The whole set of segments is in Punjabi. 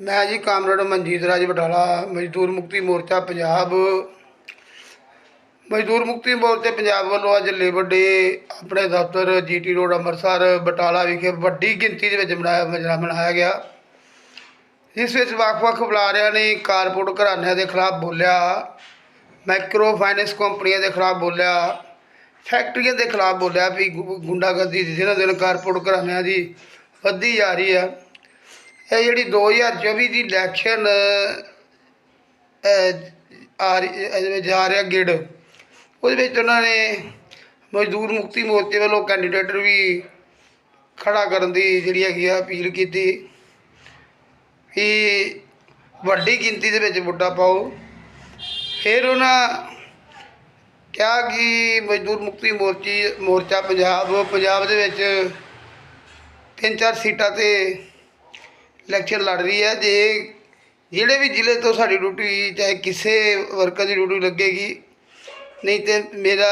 ਮੈਂ ਜੀ ਕਾਮਰੇਡ ਮਨਜੀਤ ਰਾਜ ਬਟਾਲਾ, ਮਜ਼ਦੂਰ ਮੁਕਤੀ ਮੋਰਚਾ, ਪੰਜਾਬ। ਮਜ਼ਦੂਰ ਮੁਕਤੀ ਮੋਰਚੇ ਪੰਜਾਬ ਵੱਲੋਂ ਅੱਜ ਲੇਬਰ ਡੇ ਆਪਣੇ ਦਫ਼ਤਰ ਜੀਟੀ ਰੋਡ ਅੰਮ੍ਰਿਤਸਰ, ਬਟਾਲਾ ਵਿਖੇ ਵੱਡੀ ਗਿਣਤੀ ਦੇ ਵਿੱਚ ਮਨਾਇਆ ਮਨਾਇਆ ਗਿਆ। ਇਸ ਵਿੱਚ ਵੱਖ-ਵੱਖ ਬੁਲਾਰਿਆਂ ਨੇ ਕਾਰਪੋਰੇਟ ਘਰਾਣਿਆਂ ਦੇ ਖਿਲਾਫ ਬੋਲਿਆ ਮਾਈਕਰੋ ਫਾਈਨੈਂਸ ਕੰਪਨੀਆਂ ਦੇ ਖਿਲਾਫ ਬੋਲਿਆ, ਫੈਕਟਰੀਆਂ ਦੇ ਖਿਲਾਫ ਬੋਲਿਆ ਵੀ ਗੁ- ਗੁੰਡਾਗਰਦੀ ਦਿਨੋਂ ਦਿਨ ਕਾਰਪੋਰੇਟ ਘਰਾਣਿਆਂ ਦੀ ਵੱਧਦੀ ਜਾ ਰਹੀ ਹੈ। ਇਹ ਜਿਹੜੀ 2024 ਦੀ ਇਲੈਕਸ਼ਨ ਆ ਰਹੀ ਜਾ ਰਿਹਾ ਗਿੜ, ਉਹਦੇ ਵਿੱਚ ਉਹਨਾਂ ਨੇ ਮਜ਼ਦੂਰ ਮੁਕਤੀ ਮੋਰਚੇ ਵੱਲੋਂ ਕੈਂਡੀਡੇਟ ਵੀ ਖੜਾ ਕਰਨ ਦੀ ਜਿਹੜੀ ਹੈਗੀ ਆ ਅਪੀਲ ਕੀਤੀ। ਕਿ ਵੱਡੀ ਗਿਣਤੀ ਦੇ ਵਿੱਚ ਵੋਟਾਂ ਪਾਓ। ਫਿਰ ਉਹਨਾਂ ਕਿਹਾ ਕਿ ਮਜ਼ਦੂਰ ਮੁਕਤੀ ਮੋਰਚੀ, ਮੋਰਚਾ ਪੰਜਾਬ ਪੰਜਾਬ ਦੇ ਵਿੱਚ ਤਿੰਨ ਚਾਰ ਸੀਟਾਂ ਤੇ ਇਲੈਕਸ਼ਨ ਲੜ ਰਹੀ ਹੈ, ਜੇ ਜਿਹੜੇ ਵੀ ਜ਼ਿਲ੍ਹੇ ਤੋਂ ਸਾਡੀ ਡਿਊਟੀ ਚਾਹੇ ਕਿਸੇ ਵਰਕਰ ਦੀ ਡਿਊਟੀ ਲੱਗੇਗੀ, ਨਹੀਂ ਤੇ ਮੇਰਾ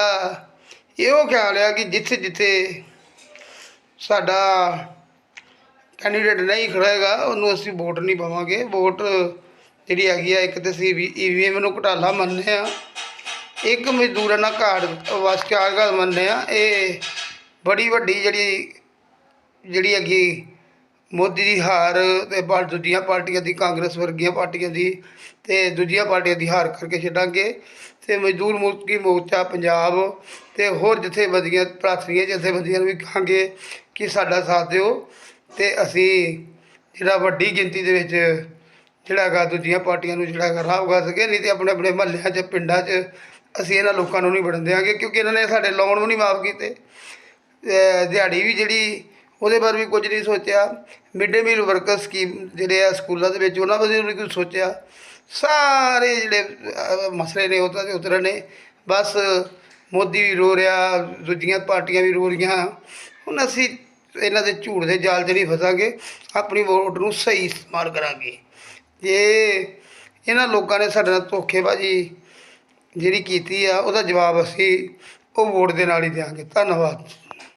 ਇਹੋ ਖਿਆਲ ਆ ਕਿ ਜਿੱਥੇ ਜਿੱਥੇ ਸਾਡਾ ਕੈਂਡੀਡੇਟ ਨਹੀਂ ਖੜੇਗਾ ਉਹਨੂੰ ਅਸੀਂ ਵੋਟ ਨਹੀਂ ਪਾਵਾਂਗੇ। ਵੋਟ ਜਿਹੜੀ ਹੈਗੀ ਆ, ਇੱਕ ਤੇ ਅਸੀਂ ਵੀ ਈਵੀਐਮ ਨੂੰ ਘਟਾਲਾ ਮੰਨਦੇ ਆ ਇੱਕ ਮਜ਼ਦੂਰਾਂ ਨਾਲ ਘਾਟ ਵਾਸਕਾਰ ਘਾਟ ਮੰਨਦੇ ਆ ਇਹ ਬੜੀ ਵੱਡੀ ਜਿਹੜੀ ਜਿਹੜੀ ਹੈਗੀ ਮੋਦੀ ਦੀ ਹਾਰ ਤੇ ਬਾਲ ਦੂਜੀਆਂ ਪਾਰਟੀਆਂ ਦੀ, ਕਾਂਗਰਸ ਵਰਗੀਆਂ ਪਾਰਟੀਆਂ ਦੀ ਤੇ ਦੂਜੀਆਂ ਪਾਰਟੀਆਂ ਦੀ ਹਾਰ ਕਰਕੇ ਛੱਡਾਂਗੇ ਤੇ ਮਜ਼ਦੂਰ ਮੁਕਤੀ ਮੋਰਚਾ ਪੰਜਾਬ ਤੇ ਹੋਰ ਜਥੇਬੰਦੀਆਂ, ਪ੍ਰਾਥਮੀਆਂ ਜਥੇਬੰਦੀਆਂ ਨੂੰ ਵੀ ਕਹਾਂਗੇ ਕਿ ਸਾਡਾ ਸਾਥ ਦਿਓ ਤੇ ਅਸੀਂ ਜਿਹੜਾ ਵੱਡੀ ਗਿਣਤੀ ਦੇ ਵਿੱਚ ਜਿਹੜਾ ਹੈਗਾ ਦੂਜੀਆਂ ਪਾਰਟੀਆਂ ਨੂੰ ਜਿਹੜਾ ਹੈਗਾ ਰਾਹ ਉਗਾ ਸਕੇ, ਨਹੀਂ ਤੇ ਆਪਣੇ ਆਪਣੇ ਮਹੱਲਿਆਂ 'ਚ, ਪਿੰਡਾਂ 'ਚ ਅਸੀਂ ਇਹਨਾਂ ਲੋਕਾਂ ਨੂੰ ਨਹੀਂ ਵੜਨ ਦਿਆਂਗੇ ਕਿਉਂਕਿ ਇਹਨਾਂ ਨੇ ਸਾਡੇ ਲੋਨ ਵੀ ਨਹੀਂ ਮਾਫ ਕੀਤੇ। ਦਿਹਾੜੀ ਵੀ ਜਿਹੜੀ ਉਹਦੇ ਬਾਰੇ ਵੀ ਕੁਝ ਨਹੀਂ ਸੋਚਿਆ। Mid day meal worker scheme ਜਿਹੜੇ ਆ ਸਕੂਲਾਂ ਦੇ ਵਿੱਚ ਉਹਨਾਂ ਬਾਰੇ ਵੀ ਕੁਝ ਸੋਚਿਆ। ਸਾਰੇ ਜਿਹੜੇ ਮਸਲੇ ਨੇ ਉਹ ਤਾਂ ਉਤਰੇ ਨੇ। ਬਸ ਮੋਦੀ ਵੀ ਰੋ ਰਿਹਾ, ਦੂਜੀਆਂ ਪਾਰਟੀਆਂ ਵੀ ਰੋ ਰਹੀਆਂ। ਹੁਣ ਅਸੀਂ ਇਹਨਾਂ ਦੇ ਝੂਠ ਦੇ ਜਾਲ 'ਚ ਨਹੀਂ ਫਸਾਂਗੇ, ਆਪਣੀ ਵੋਟ ਨੂੰ ਸਹੀ ਇਸਤੇਮਾਲ ਕਰਾਂਗੇ। ਜੇ ਇਹਨਾਂ ਲੋਕਾਂ ਨੇ ਸਾਡੇ ਨਾਲ ਧੋਖੇਬਾਜ਼ੀ ਜਿਹੜੀ ਕੀਤੀ ਆ, ਉਹਦਾ ਜਵਾਬ ਅਸੀਂ ਉਹ ਵੋਟ ਦੇ ਨਾਲ ਹੀ ਦਿਆਂਗੇ। ਧੰਨਵਾਦ।